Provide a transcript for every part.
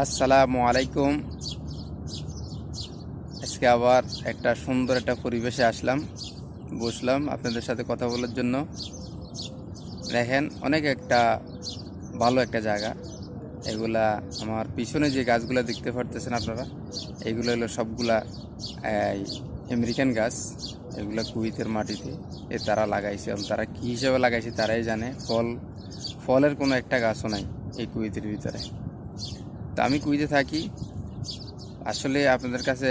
আসসালামু আলাইকুম। আজকে আবার একটা সুন্দর একটা পরিবেশে আসলাম, বসলাম আপনাদের সাথে কথা বলার জন্য। দেখেন, অনেক একটা ভালো একটা জায়গা। এগুলা আমার পিছনে যে গাছগুলা দেখতে পারতেছেন আপনারা, এগুলো হলো সবগুলা আমেরিকান গাছ। এগুলা কুইতের মাটিতে এ তারা লাগাইছে। তারা কী হিসেবে লাগাইছে তারাই জানে। ফল, ফলের কোনো একটা গাছও নাই এই কুইতের ভিতরে। তো আমি কুইতে থাকি। আসলে আপনাদের কাছে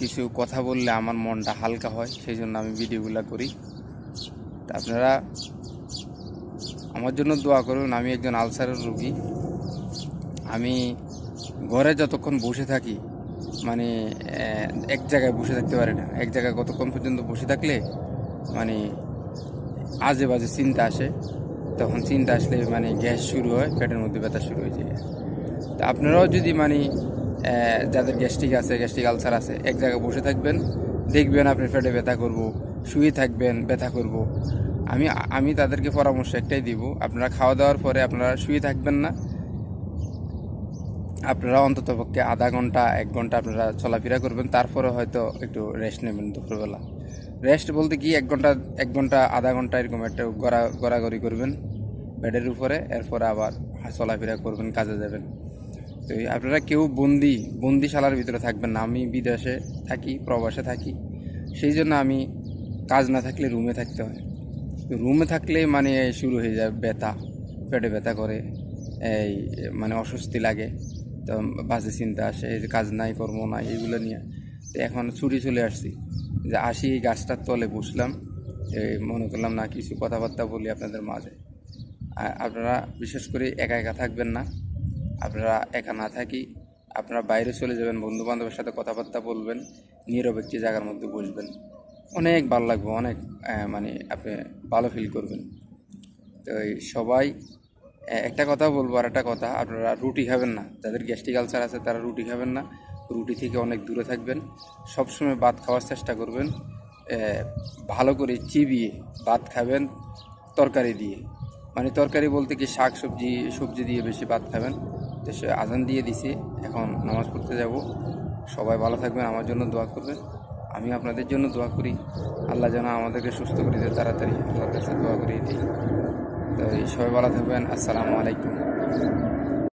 কিছু কথা বললে আমার মনটা হালকা হয়, সেই জন্য আমি ভিডিওগুলো করি। তা আপনারা আমার জন্য দোয়া করুন, আমি একজন আলসারের রোগী। আমি ঘরে যতক্ষণ বসে থাকি মানে এক জায়গায় বসে থাকতে পারি না। এক জায়গায় কতক্ষণ পর্যন্ত বসে থাকলে মানে আজে বাজে চিন্তা আসে। তখন চিন্তা আসলে মানে গ্যাস শুরু হয়, পেটের মধ্যে ব্যথা শুরু হয়ে যায়। তা আপনারাও যদি মানে যাদের গ্যাস্ট্রিক আছে গ্যাস্ট্রিক আলসার আছে, এক জায়গায় বসে থাকবেন, দেখবেন আপনি পেটে ব্যথা করব, শুয়ে থাকবেন, ব্যথা করব। আমি আমি তাদেরকে পরামর্শ একটাই দিব, আপনারা খাওয়া দাওয়ার পরে আপনারা শুয়ে থাকবেন না। আপনারা অন্তত পক্ষে আধা ঘণ্টা, এক ঘণ্টা আপনারা চলাফেরা করবেন, তারপরে হয়তো একটু রেস্ট নেবেন দুপুরবেলা। রেস্ট বলতে কি, এক ঘণ্টা এক ঘণ্টা, আধা ঘণ্টা এরকম একটা গড়া, গড়াগড়ি করবেন, বেডের উপরে, এরপরে আবার চলাফেরা করবেন, কাজে যাবেন। তো আপনারা কেউ বন্দি, বন্দিশালার ভিতরে থাকবেন না। আমি বিদেশে থাকি, প্রবাসে থাকি। সেই জন্য আমি কাজ না থাকলে রুমে থাকতে হয়। রুমে থাকলে মানে শুরু হয়ে যায় ব্যথা, পেটে ব্যথা করে, এই মানে অস্বস্তি লাগে। তো বাজে চিন্তা আসে, এই যে কাজ নাই, কর্ম নাই, এগুলো নিয়ে। তো এখন ছুটি চলে আসছি। যে আসি এই গাছটার তলে বসলাম মনে করলাম না কিছু কথাবার্তা বলি আপনাদের মাঝে। আপনারা বিশেষ করে একা একা থাকবেন না। আপনারা একা না থাকি, আপনারা বাইরে চলে যাবেন বন্ধু বান্ধবের সাথে কথাবার্তা বলবেন, নীরব একটি জায়গার মধ্যে বসবেন। অনেক ভালো লাগবে, অনেক মানে আপনি ভালো ফিল করবেন। তো সবাই একটা কথা বলব আর একটা কথা, আপনারা রুটি খাবেন না। যাদের গ্যাস্ট্রিক আলসার আছে তারা রুটি খাবেন না, রুটি থেকে অনেক দূরে থাকবেন। সবসময় ভাত খাওয়ার চেষ্টা করবেন ভালো করে চিবিয়ে ভাত খাবেন তরকারি দিয়ে। মানে তরকারি বলতে কি শাক সবজি সবজি দিয়ে বেশি ভাত খাবেন। সে আজান দিয়ে দিছি। এখন নামাজ পড়তে যাব। সবাই ভালো থাকবেন, আমার জন্য দোয়া করবেন। আমি আপনাদের জন্য দোয়া করি। আল্লাহ যেন আমাদেরকে সুস্থ করে দেয়, তাড়াতাড়ি আল্লাহর কাছে দোয়া করিয়ে দিই। তো সবাই ভালো থাকবেন। আসসালামু আলাইকুম।